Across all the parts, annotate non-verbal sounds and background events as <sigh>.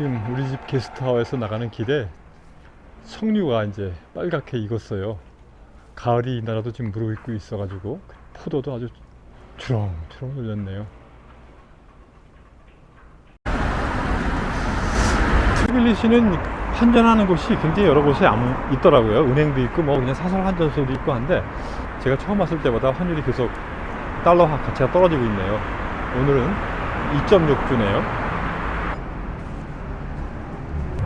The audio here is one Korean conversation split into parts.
지금 우리 집 게스트하우스에서 나가는 길에 석류가 이제 빨갛게 익었어요. 가을이 나라도 지금 무르익고 있어가지고 포도도 아주 주렁주렁 열렸네요. 트빌리시는 환전하는 곳이 굉장히 여러 아무 있더라고요. 은행도 있고 뭐 그냥 사설 환전소도 있고 한데 제가 처음 왔을 때보다 환율이 계속 달러 가치가 떨어지고 있네요. 오늘은 2.6주네요.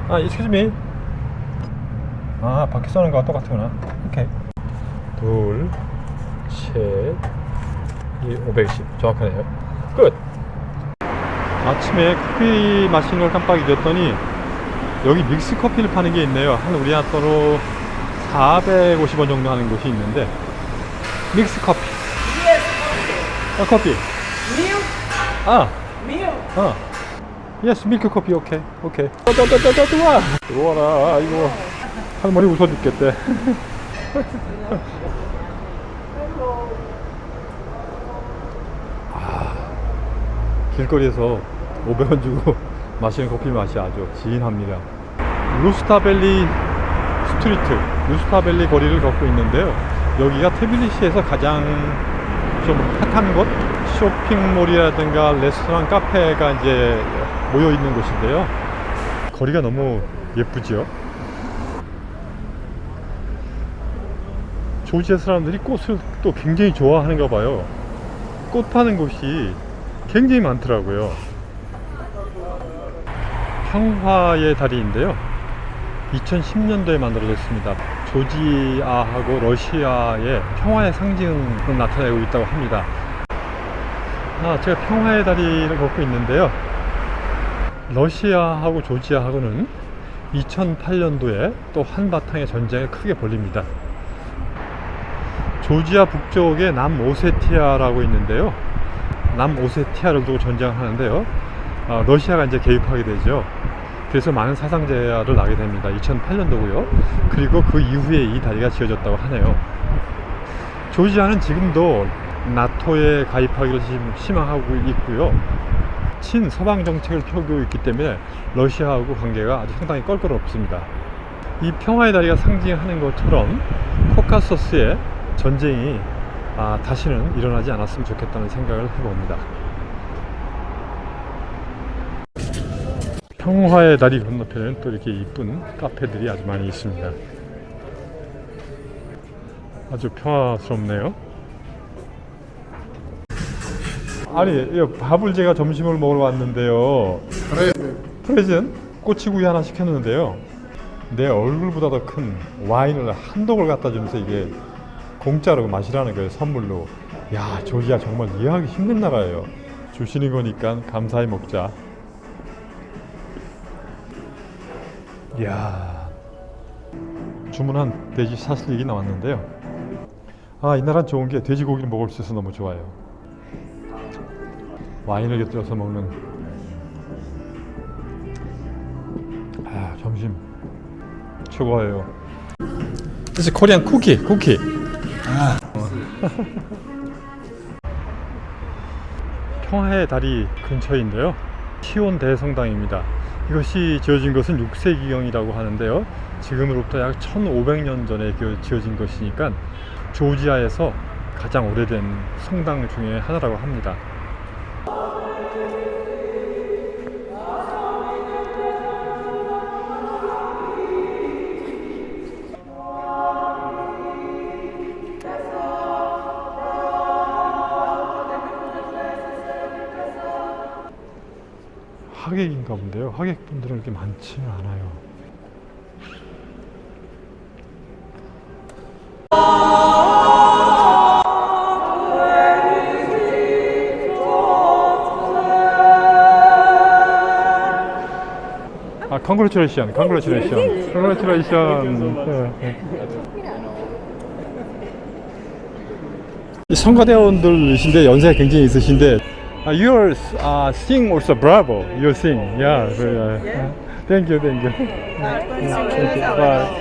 아, excuse me. 아, 밖에 써는 거와 똑같구나. 오케이. 둘, 셋, 이 520. 정확하네요. 끝. 아침에 커피 마시는 걸 깜빡 잊었더니 여기 믹스 커피를 파는 게 있네요. 한 우리 돈으로 450원 정도 하는 곳이 있는데 믹스 커피. 아, 커피. Milk, 아, milk. 어. 예스 밀크 커피 오케이 오케이 떠떠떠떠 좋아 좋아라 이거. 할머니 웃어 죽겠대. <laughs> 아, 길거리에서 500원 주고 <laughs> 마시는 커피 맛이 아주 진합니다. 루스타밸리 스트리트 루스타밸리 거리를 걷고 있는데요. 여기가 테빌리시에서 가장 좀 핫한 곳? 쇼핑몰이라든가 레스토랑 카페가 이제 모여 있는 곳인데요 거리가 너무 예쁘죠 조지아 사람들이 꽃을 또 굉장히 좋아하는가 봐요 꽃 파는 곳이 굉장히 많더라고요 평화의 다리인데요 2010년도에 만들어졌습니다. 조지아하고 러시아의 평화의 상징을 나타내고 있다고 합니다. 아, 제가 평화의 다리를 걷고 있는데요. 러시아하고 조지아하고는 2008년도에 또 한바탕의 전쟁이 크게 벌립니다. 조지아 북쪽에 남오세티아라고 있는데요. 남오세티아를 두고 전쟁을 하는데요. 아, 러시아가 이제 개입하게 되죠. 그래서 많은 사상자를 나게 됩니다. 2008년도고요. 그리고 그 이후에 이 다리가 지어졌다고 하네요. 조지아는 지금도 나토에 가입하기를 지금 희망하고 있고요. 친 서방 정책을 펴고 있기 때문에 러시아하고 관계가 아주 상당히 껄끄럽습니다. 이 평화의 다리가 상징하는 것처럼 코카서스의 전쟁이 아, 다시는 일어나지 않았으면 좋겠다는 생각을 해봅니다. 평화의 다리 건너편에는 또 이렇게 이쁜 카페들이 아주 많이 있습니다. 아주 평화스럽네요. 아니, 이 밥을 제가 점심을 먹으러 왔는데요. 프레젠 꼬치구이 하나 시켰는데요. 내 얼굴보다 더 큰 와인을 한 독을 갖다 주면서 이게 공짜로 마시라는 거예요, 선물로. 야, 조지아 정말 이해하기 힘든 나라예요. 주시는 거니까 감사히 먹자. 이야 주문한 돼지 사슬릭이 나왔는데요 아 이 나라 좋은 게 돼지고기를 먹을 수 있어서 너무 좋아요 와인을 곁들여서 먹는 아 점심 최고예요 This is Korean cookie, cookie. <laughs> 평화의 다리 근처인데요. 시온 대성당입니다. 이것이 지어진 것은 6세기경이라고 하는데요. 지금으로부터 약 1500년 전에 그 지어진 것이니까 조지아에서 가장 오래된 성당 중에 하나라고 합니다. 하객인가 본데요. 하객분들은 이렇게 많지는 않아요. 아. 네, 네. 이 성가대원들이신데 연세가 굉장히 있으신데 Uh, you're uh, sing also bravo. You sing. Yeah. Very, uh, yeah. Thank you. Thank you. Yeah, thank you. Bye.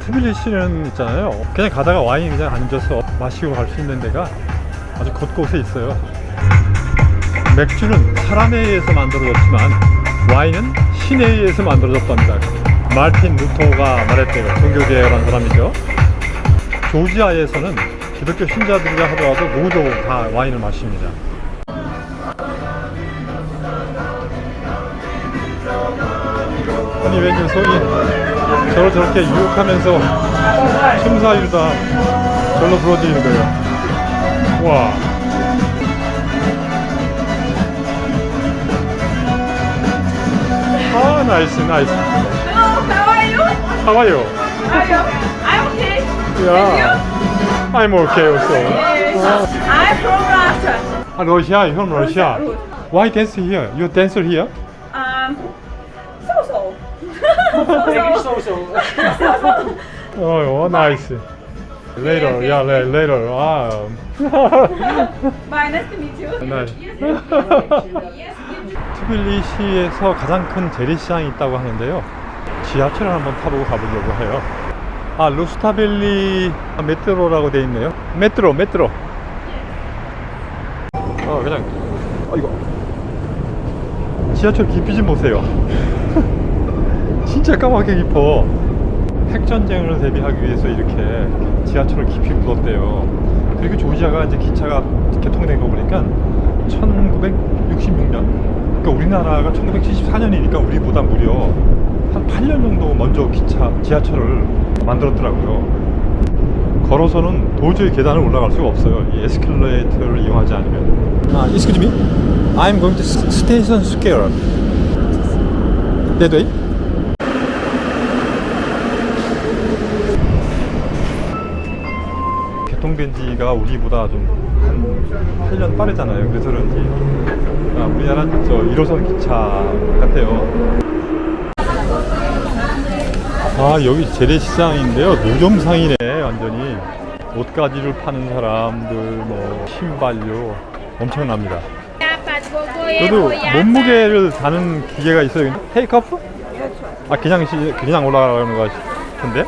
트빌리시는 있잖아요 그냥 가다가 와인 그냥 앉아서 마시고 갈 수 있는 데가 아주 곳곳에 있어요 맥주는 사람에 의해서 만들어졌지만 와인은 신에 의해서 만들어졌답니다. 말틴 루터가 말했대요. 종교개혁한 사람이죠. 조지아에서는 기독교 신자들이라 하더라도 모두 다 와인을 마십니다. 아니 왜 녀석이 저를 저렇게 유혹하면서 춤사위로다 절로 불어들이는 거예요. 와. 아 나이스 나이스. Hello, how are you? 하와이요. Are you? I'm okay. 야. I'm okay also. Yes. I'm from Russia. 아 러시아 형 러시아. Why dance here? You dancer here? Um, so so. so so. Oh, oh nice. Later, yeah, la- later. Ah. <laughs> Bye, nice to meet you. nice. <laughs> Yes. 트빌리시에서 가장 큰 재래시장이 있다고 하는데요. 지하철을 한번 타보고 가보려고 해요. 아, 루스타벨리 메트로라고 돼 있네요. 메트로, 메트로. 어, 그냥, 어, 이거. 지하철 깊이 좀 보세요. <laughs> 진짜 까맣게 깊어. 핵전쟁을 대비하기 위해서 이렇게 지하철을 깊이 묻었대요. 그리고 조지아가 이제 기차가 개통된 거 보니까 1966년. 그러니까 우리나라가 1974년이니까 우리보다 무려 한 8년 정도 먼저 기차, 지하철을 만들었더라고요. 걸어서는 도저히 계단을 올라갈 수가 없어요. 이 에스컬레이터를 이용하지 않으면. 아, excuse me. I'm going to Station Square. That way? 개통된 지가 우리보다 좀 한 8년 빠르잖아요. 그래서 그런지 아, 우리나라 저 1호선 기차 같아요. 아 여기 재래시장인데요. 노점상이네 완전히 옷가지를 파는 사람들 뭐 신발료 엄청납니다. 저도 몸무게를 다는 기계가 있어요. 테이크오프? 아 그냥 시, 그냥 올라가는 거 같은데?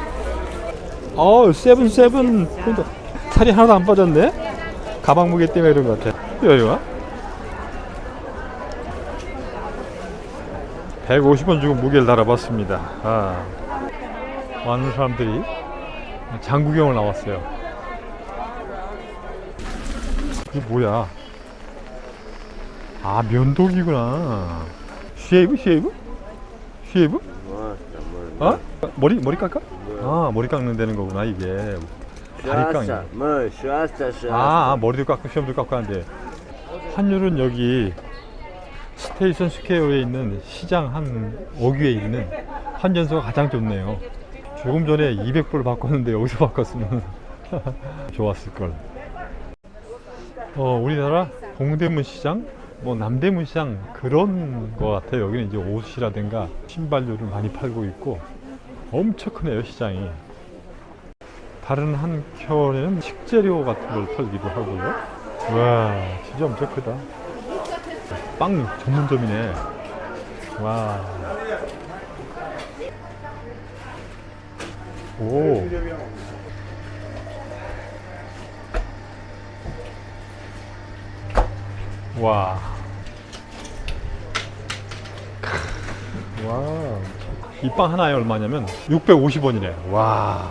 어 세븐 세븐 포인트 살이 하나도 안 빠졌네? 가방 무게 때문에 그런 것 같아. 여기가 150원 주고 무게를 달아봤습니다. 아, 많은 사람들이 장구경을 나왔어요. 그게 뭐야? 아 면도기구나. 쉐이브 쉐이브? 쉐이브? 어? 머리 머리 깎아? 아 머리 깎는 데는 거구나 이게. 다리 깎는. Şurası mı? Şurası şurası. 아, 아, 머리도 깎고 시험도 깎고 하는데 환율은 여기 스테이션 스퀘어에 있는 시장 한 5귀에 있는 환전소가 가장 좋네요. 조금 전에 200불 바꿨는데 여기서 바꿨으면 <laughs> 좋았을 걸. 어, 우리나라 동대문 시장, 뭐 남대문 시장 그런 거 같아요. 여기는 이제 옷이라든가 신발류를 많이 팔고 있고 엄청 크네요 시장이. 다른 한켠에는 식재료 같은 걸 팔기도 하고요. 와, 진짜 엄청 크다. 빵 전문점이네. 와. 오. 와. 와. 이 빵 하나에 얼마냐면 650원이네. 와.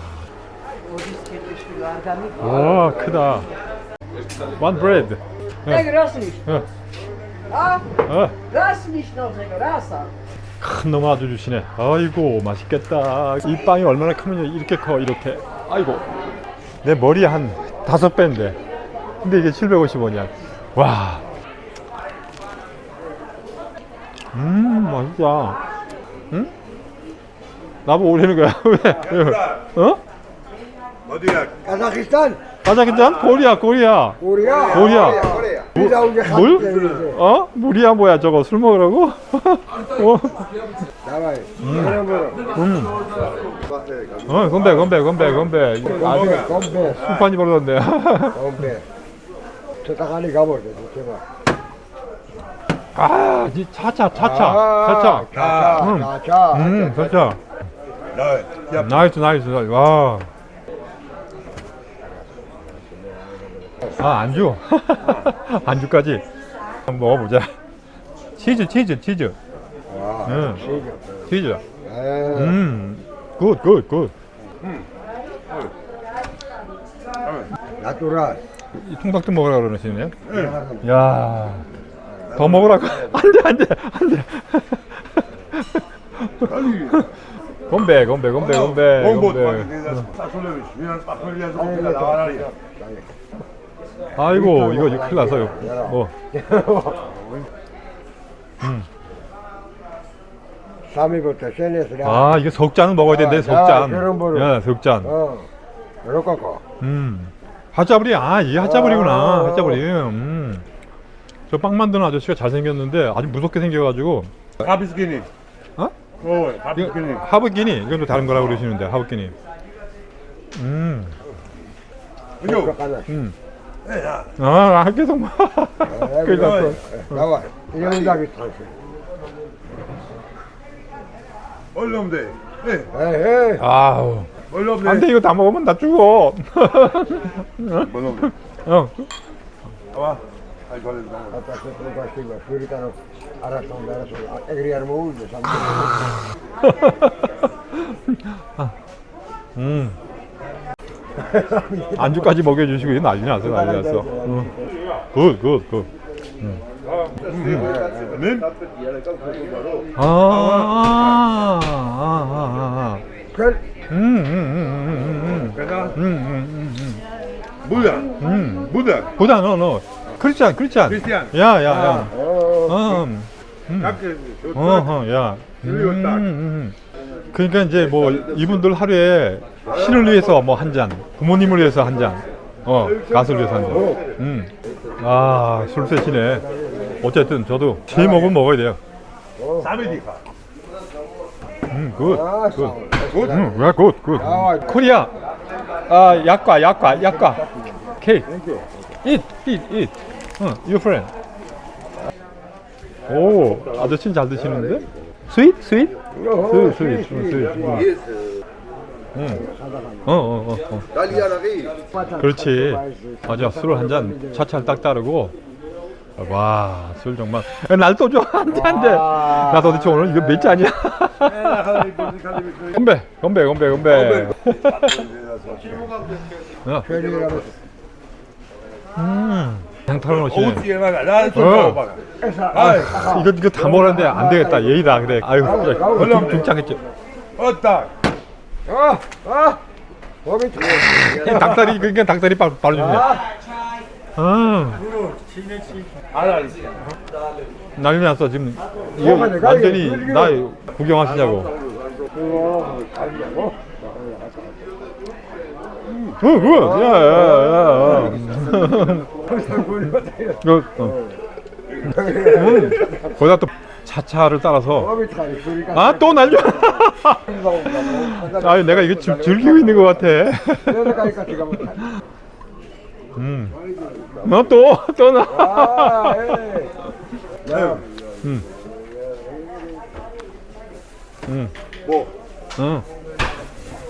와 크다. One bread. Ras niet. 어, 어. 큰놈 아 주 주시네. 아이고 맛있겠다. 이 빵이 얼마나 크면요 이렇게 커 이렇게. 아이고 내 머리 한 다섯 배인데. 근데 이게 750원이야. 와. 음 맛있다. 응? 나보고 오래는 거야? <laughs> 왜? 왜? 어? Kazakistan. 카자흐스탄? 코리아 코리아. 코리아. Je gaan 물? 어? 물이야 뭐야 저거 술 먹으라고? 어? Daarbij. Mm. 음. 어, 건배, 건배, 건배, 건배. 아직 Kom best. 술판이 벌어졌네. Aan die gabber. Zeg maar. 아, 이 차차, 차차, Ah, 차차. Chacha. 음. Chacha. 음, 차차. 네. 야, 나이스 나이스 나이스. 와. 아 안주? <laughs> 안주까지? 한번 먹어보자. 치즈 치즈 치즈. 와, 응. 시죠. 치즈. 에, 음굿굿굿. 나뚜라. 이 통닭도 먹으라 그러시네요? 야더 먹으라고? <laughs> 안돼 안돼 안돼. 건배 건배 건배 건배 뭐, 건배 아이고 이거 이거 큰일 났어요 뭐 삼위부터 세네스라. 아 이게 석잔은 먹어야 된대 아, 석잔 야, 거를. 야 석잔 어, 이렇게 거. 음 핫자브리 아 이게 핫자브리구나 아. 핫자브리 음 저 빵 만드는 아저씨가 잘생겼는데 아주 무섭게 생겨가지고 가비스키니. 어? 어, 이거 가비스키니. 하브끼니 이건 또 다른 거라고 그러시는데 하브끼니 음 그죠? 가 자. 음. 아, 계속 뭐. 큰일 났어. 에, 나와. 이런 오면 돼. 네. 에이, 에이. 아우. 얼른 오면 안 돼, 돼. 이거 다 먹으면 나 죽어. <laughs> 어. 나와. 아이, 걸려. 나와. 아빠 스스로 가시고 수리가는 알았어, 알았어. 아, 삼 <laughs> 음. 안주까지 먹여주시고 난리 났어, 난리 났어. 응. 굿, 굿, 굿. 는? 아, 아, 아, 아, 아. 별, 음, 음, 음, 음, 내가 음, 음, 음, 음, 뭐야? 음. 뭐다? 보다, 너, 너. 크리스찬, 크리스찬. 크리스찬. 야, 야, 야. 어, 음. 음. 좋다. 어허, 야. 그리고 딱. 음. 그러니까 이제 뭐 이분들 하루에 신을 위해서 뭐 한 잔, 부모님을 위해서 한 잔, 어 가수를 위해서 한 잔. 음. 아 술셋이네. 어쨌든 저도 제목은 먹어야 돼요. 사메디카. 음, 굿, 아, 굿. 싸움. 굿. 음, 야, 굿, 굿. 야, 코리아. 아, 약과, 약과, 약과. 케이크. Eat, eat, eat. 응, your friend. 오, 아저씨는 잘 드시는데? 스윗, 스윗? 스윗, 스윗, 스윗. 응. 어, 어, 어, 어. 그렇지. 맞아, 술을 한잔 차차를 딱 따르고. 와, 술 정말. 날 또 줘. 안 돼, 안 돼. 나 도대체 오늘 이거 몇 잔이야? <laughs> 건배, 건배, 건배, 건배. 어, 음. 오지에만 나좀 어. 먹어봐. 아, 이거 이거 다 먹었는데 안 되겠다. 예의다 그래. 아유, 그래. 좀 등장했죠. 어따. 아, 아, 몸이 좋아. 그냥 닭다리 그러니까 닭다리 바, 바로. 아, 알아. 난리 났어 지금. 이거 완전히 나 구경하시냐고. 어, 그, 야, 야, 야. 그, 어. 음, 거기다 또 차차를 따라서. 수리가. 아, 또 날려. <laughs> 아, 내가 이거 지금 즐기고 있는 것 같아. 내려가니까 <laughs> 지금. 음. 너 또, <laughs> 또 나. 아, 에이. 야, 음. 음. 뭐? 응.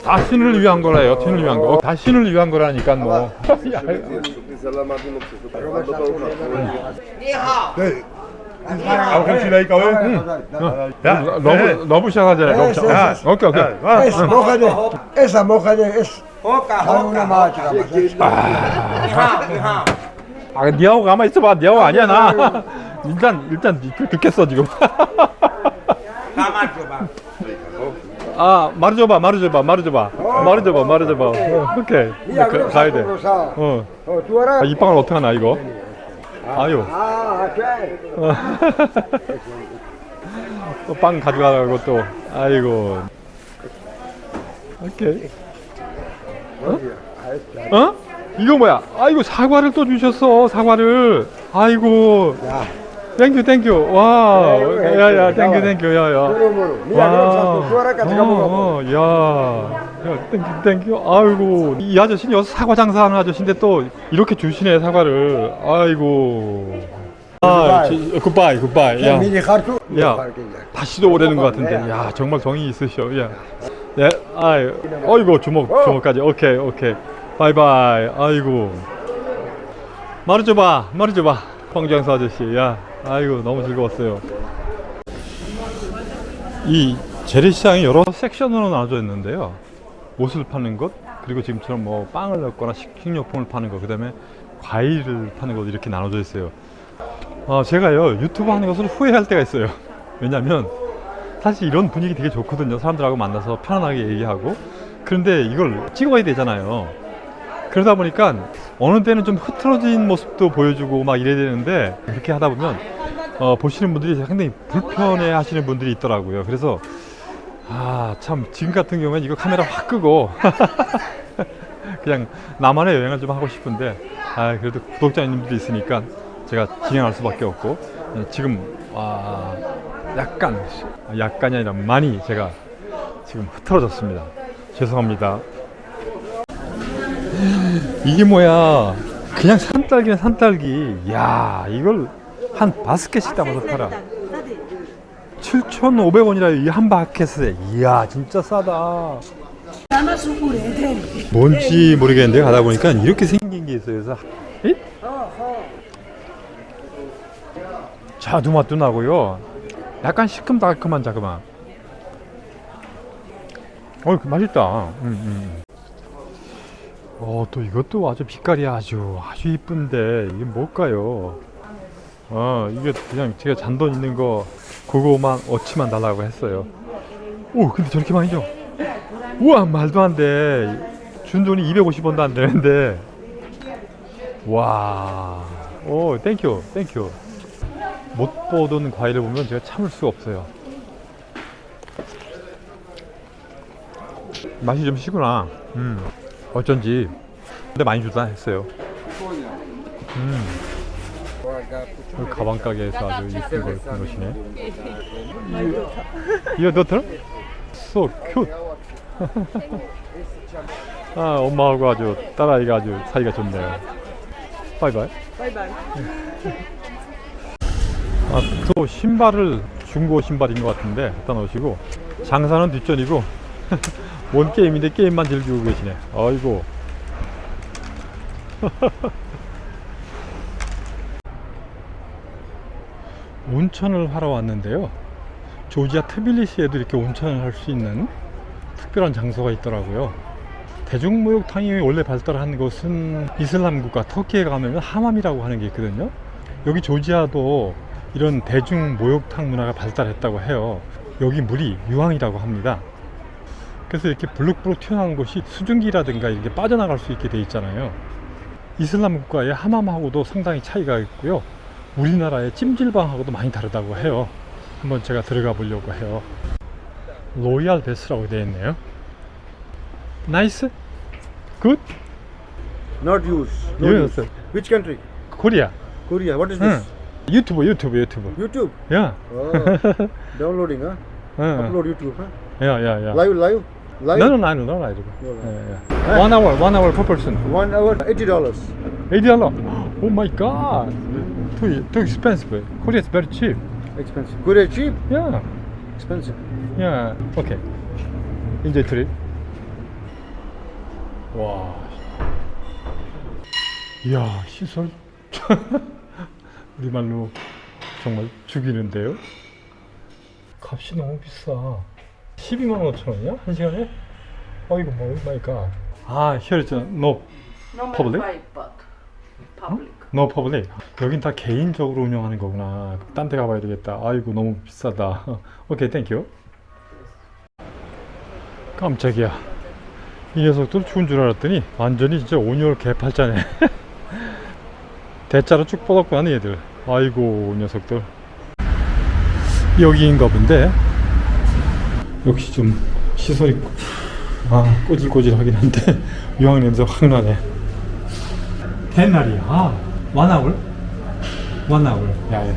다 신을 위한 거라요. 신을 위한 거. 다 신을 위한 거라니까 뭐. 야, 네. 아, 감시라니까 왜? 야, 러브 러브 시작하잖아요. 러브 시작. 야, 오케이 오케이. 야, Es moja de, esa moja de, es. Hay una máquina. 아, 니하고 가만 있어봐. 니하고 아니야 나. 일단 일단 듣- 듣겠어 지금. 아 말해줘봐 말해줘봐 말해줘봐 말해줘봐 말해줘봐. 어, 오케이. Pero 가야 돼. 어. Eras. 아, 이 빵을 어떻게 하나 이거? 아유. Ok. 어. 또빵 가져가라고 또. 아이고. 오케이. 어? 이거 뭐야? 아이고 사과를 또 주셨어 사과를. 아이고. Ya. 땡큐 땡큐. 와 아이고, 야야 땡큐. 땡큐. 야야. de 어, 야, 야, 땡큐, 땡큐. 아이고, 이 아저씨는 여기서 사과 장사하는 아저씨인데 또 이렇게 주시네, 사과를. 아이고. 아, 지- 굿바이, 굿바이. 야, tú. 야. 다시도 오라는 것 같은데. 야, 정말 정이 있으셔. 야, 네, 아유, 어이구 주먹 주먹까지. 오케이 오케이. 바이바이. 아이고. 말을 줘봐, 말을 줘봐. 황장수 아저씨, 야, 아이고 너무 즐거웠어요. 이 재래시장이 여러 섹션으로 나눠져 있는데요. 옷을 파는 곳, 그리고 지금처럼 뭐 빵을 넣거나 식료품을 파는 것, 그다음에 과일을 파는 곳 이렇게 나눠져 있어요. 아, 제가요 유튜브 하는 것을 후회할 때가 있어요. 왜냐하면 사실 이런 분위기 되게 좋거든요. 사람들하고 만나서 편안하게 얘기하고. 그런데 이걸 찍어야 되잖아요. 그러다 보니까 어느 때는 좀 흐트러진 모습도 보여주고 막 이래야 되는데 그렇게 하다 보면 어, 보시는 분들이 상당히 불편해 하시는 분들이 있더라고요. 그래서 아, 참 지금 같은 경우에는 이거 카메라 확 끄고 <laughs> 그냥 나만의 여행을 좀 하고 싶은데 아, 그래도 구독자님들이 있으니까 제가 진행할 수밖에 없고 어, 지금 아, 약간 약간이 아니라 많이 제가 지금 흐트러졌습니다. 죄송합니다. 이게 뭐야? 그냥 산딸기는 산딸기. 야, 이걸 한 바스켓씩 담아서 팔아. 7,500원이라 이 한 바켓에. 이야, 진짜 싸다. 뭔지 모르겠는데 가다 보니까 이렇게 생긴 게 있어요. 그래서 잇? 자두 맛도 나고요. 약간 시큼달큼한 자그마. 어, 그 맛있다. 음, 음. 어, 또 이것도 아주 빛깔이 아주 아주 이쁜데 이게 뭘까요? 어, 이게 그냥 제가 잔돈 있는 거 그거만 어치만 달라고 했어요. 오, 근데 저렇게 많이 줘. 우와, 말도 안 돼. 준 돈이 250원도 안 되는데. 와. 오, 땡큐, 땡큐. 못 보던 과일을 보면 제가 참을 수가 없어요. 맛이 좀 시구나. 음, 어쩐지. 근데 많이 주다 했어요. 음, 그 가방 가게에서 아주 이쁜 걸 보시네. Your daughter? So cute. <laughs> 아, 엄마하고 아주 딸아이가 아주 사이가 좋네요. 바이바이. 바이바이. 아, 또 신발을 중고 신발인 것 같은데 갖다 놓으시고 장사는 뒷전이고 <laughs> 뭔 게임인데 게임만 즐기고 계시네. 아이고. <laughs> 온천을 하러 왔는데요. 조지아 트빌리시에도 이렇게 온천을 할 수 있는 특별한 장소가 있더라고요. 대중목욕탕이 원래 발달한 곳은 이슬람 국가 터키에 가면 하맘이라고 하는 게 있거든요. 여기 조지아도 이런 대중 목욕탕 문화가 발달했다고 해요. 여기 물이 유황이라고 합니다. 그래서 이렇게 블룩블룩 튀어나오는 곳이 수증기라든가 이렇게 빠져나갈 수 있게 돼 있잖아요. 이슬람 국가의 하맘하고도 상당히 차이가 있고요. 우리나라의 찜질방하고도 많이 다르다고 해요. 한번 제가 들어가 보려고 해요. 로얄 베스라고 되어 있네요. 나이스? 굿? Not use. No Yes. use. Which country? 코리아. Korea. What is 응. this? 유튜브 유튜브 유튜브. YouTube. 야. Oh, downloading, huh? 응. Upload YouTube, huh? 야, 야, 야. Live, live, live. No, no, no, no, no, no. No, no. 예, 예. One hour, one hour per person. One hour, eighty dollars. eighty dollar. Oh my god. Too, too expensive. Korea is very cheap. Expensive. Korea cheap. Yeah, Expensive. yeah. Okay. Enjoy trip. 와. 이야, 시설. 우리말로 정말 죽이는데요. 값이 너무 비싸. 12만 5천 원이야? 한 시간에? 어, 이거 뭐, 마이 갓. 아, here is no Public? private. Public. No public. 여긴 다 개인적으로 운영하는 거구나. 딴 데 가봐야 되겠다. 아이고 너무 비싸다. <laughs> 오케이, 땡큐. 깜짝이야. 이 녀석들 추운 줄 알았더니 완전히 진짜 온열 개팔자네. <laughs> 대자로 쭉 뻗었구나 얘들. 아이고 이 녀석들. 여기인가 본데. 역시 좀 시설이 아 꼬질꼬질하긴 한데 <laughs> 유황 냄새 확 나네. 대나리 아 완아울 완아울 야 야.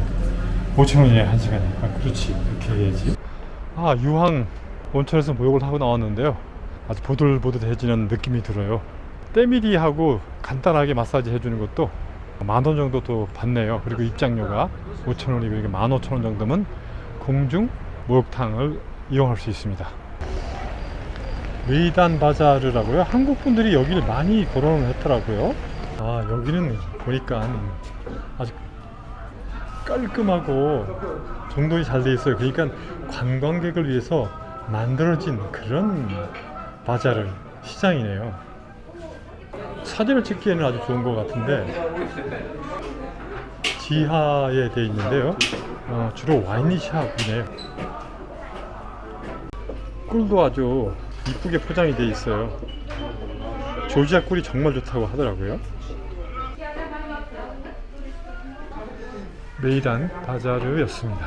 5천 원이네 한 시간에 아 그렇지. 그렇게 해야지. 아 유황 온천에서 목욕을 하고 나왔는데요. 아주 보들보들해지는 느낌이 들어요. 때밀이하고 간단하게 마사지 해주는 것도 만 원 정도 또 받네요. 그리고 입장료가 5천 원이고 이게 만 오천 원 정도면 공중 목욕탕을 이용할 수 있습니다. 메이단 바자르라고요. 한국 분들이 여기를 많이 거론을 했더라고요. 아 여기는 보니까 아주 깔끔하고 정돈이 잘 돼 있어요. 그러니까 관광객을 위해서 만들어진 그런 바자르 시장이네요. 사진을 찍기에는 아주 좋은 것 같은데 지하에 돼 있는데요. 어, 주로 와인샵이네요. 꿀도 아주 이쁘게 포장이 돼 있어요. 조지아 꿀이 정말 좋다고 하더라고요. 메이단 바자르였습니다.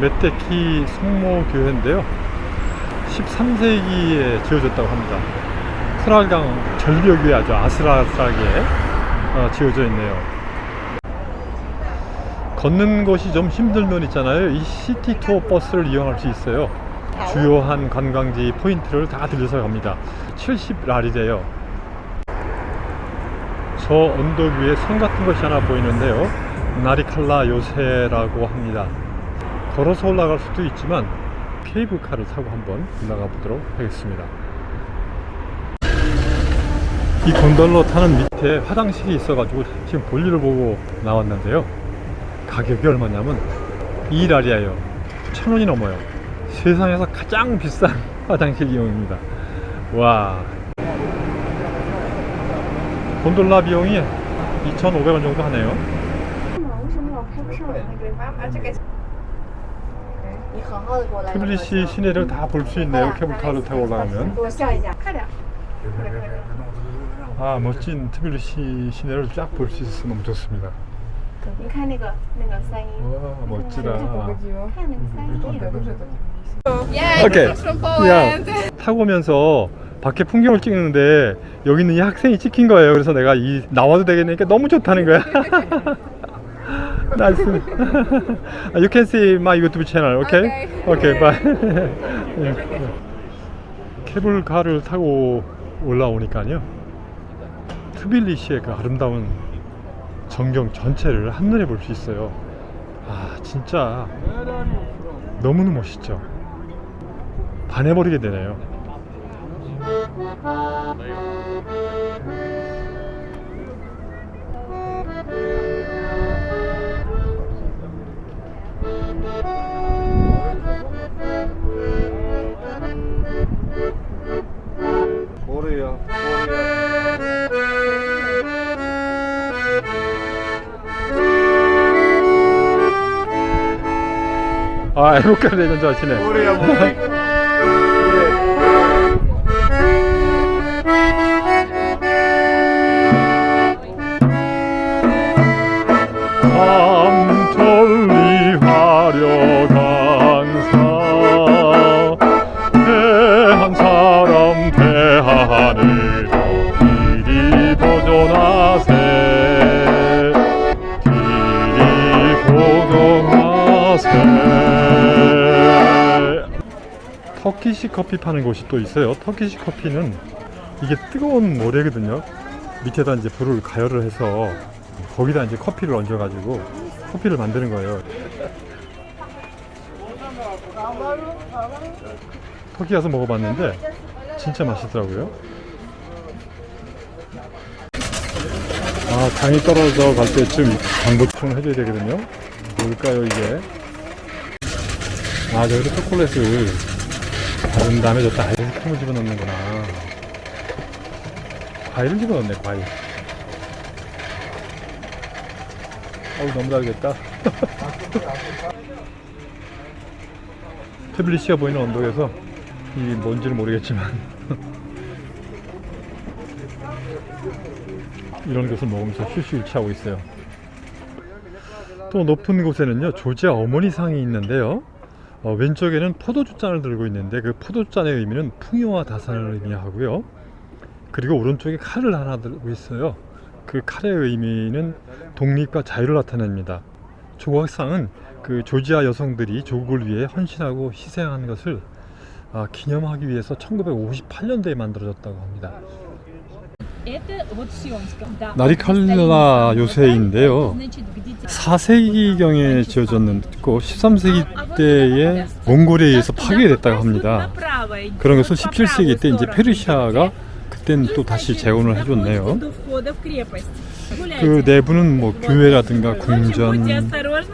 메테키 성모교회인데요. 13세기에 지어졌다고 합니다. 프라강 절벽 위에 아주 아슬아슬하게 어, 지어져 있네요. 걷는 것이 좀 힘든 면 있잖아요. 이 시티 투어 버스를 이용할 수 있어요. 주요한 관광지 포인트를 다 들려서 갑니다. 70랄이래요. 저 언덕 위에 성 같은 것이 하나 보이는데요. 나리칼라 요새라고 합니다. 걸어서 올라갈 수도 있지만 케이블카를 타고 한번 올라가 보도록 하겠습니다. 이 곤돌로 타는 밑에 화장실이 있어가지고 지금 볼일을 보고 나왔는데요. 가격이 얼마냐면 2라리아요. 천 원이 넘어요. 세상에서 가장 비싼 <laughs> 화장실 이용입니다. 와. 곤돌라 비용이 2,500원 정도 하네요. 트빌리시 시내를 다 볼 수 있네요. 케이블카를 타고 올라가면. 아 멋진 트빌리시 시내를 쫙 볼 수 있어서 너무 좋습니다. 와 멋지다. 음, 음. 오케이. 음. 타고 오면서 밖에 풍경을 찍는데 여기 있는 이 학생이 찍힌 거예요. 그래서 내가 이 나와도 되겠으니까 너무 좋다는 거야. <laughs> 나이스. you can see my YouTube channel, okay? Okay, bye. <laughs> 예. 케이블카를 타고 올라오니까요. 트빌리시의 그 아름다운 전경 전체를 한눈에 볼 수 있어요. 아, 진짜 너무너무 멋있죠. 반해버리게 되네요. 아, 애국가 대전자 하시네. Korea music. 터키시 커피 파는 곳이 또 있어요 터키시 커피는 이게 뜨거운 모래거든요 밑에다 이제 불을 가열을 해서 거기다 이제 커피를 얹어가지고 커피를 만드는 거예요. 터키 가서 먹어봤는데 진짜 맛있더라고요. 아 당이 떨어져 갈 때쯤 당 보충 해줘야 되거든요. 뭘까요 이게? 아 저기서 초콜릿을 바른 다음에 저다 아이스크림을 집어넣는구나. 과일을 집어넣네 과일. 어우 너무 달겠다. 트빌리시가 <laughs> 보이는 언덕에서 이 뭔지는 모르겠지만 <laughs> 이런 것을 먹으면서 휴식 취하고 있어요. 또 높은 곳에는요 조지아 어머니상이 있는데요. 어, 왼쪽에는 포도주 잔을 들고 있는데 그 포도주 잔의 의미는 풍요와 다산을 의미하고요. 그리고 오른쪽에 칼을 하나 들고 있어요. 그 칼의 의미는 독립과 자유를 나타냅니다. 조각상은 그 조지아 여성들이 조국을 위해 헌신하고 희생한 것을 아, 기념하기 위해서 1958년도에 만들어졌다고 합니다. 나리칼라 요새인데요. 4세기경에 지어졌고 13세기 때에 몽골에 의해서 파괴됐다고 합니다. 그런 것은 17세기 때 이제 페르시아가 그때는 또 다시 재건을 해줬네요. 그 내부는 뭐 교회라든가 궁전,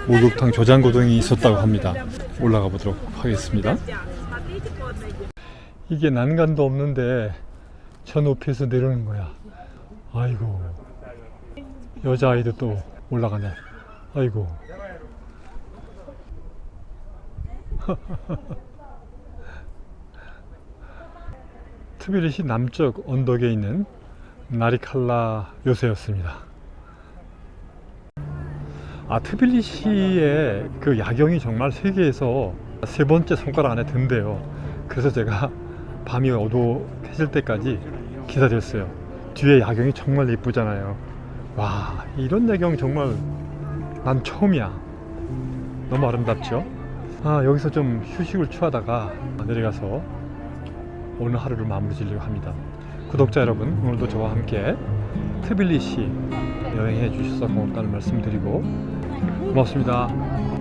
목욕탕, 조장고등이 있었다고 합니다. 올라가 보도록 하겠습니다. 이게 난간도 없는데 저 높이에서 내려오는 거야. 아이고 여자아이도 또 올라가네. 아이고 <laughs> 트비리시 남쪽 언덕에 있는 나리칼라 요새였습니다. 아 트빌리시의 그 야경이 정말 세계에서 세 번째 손가락 안에 든대요. 그래서 제가 밤이 어두워질 때까지 기다렸어요. 뒤에 야경이 정말 예쁘잖아요. 와 이런 야경 정말 난 처음이야. 너무 아름답죠? 아 여기서 좀 휴식을 취하다가 내려가서 오늘 하루를 마무리 지려고 합니다. 구독자 여러분 오늘도 저와 함께 트빌리시 여행해 주셔서 고맙다는 말씀 드리고 고맙습니다.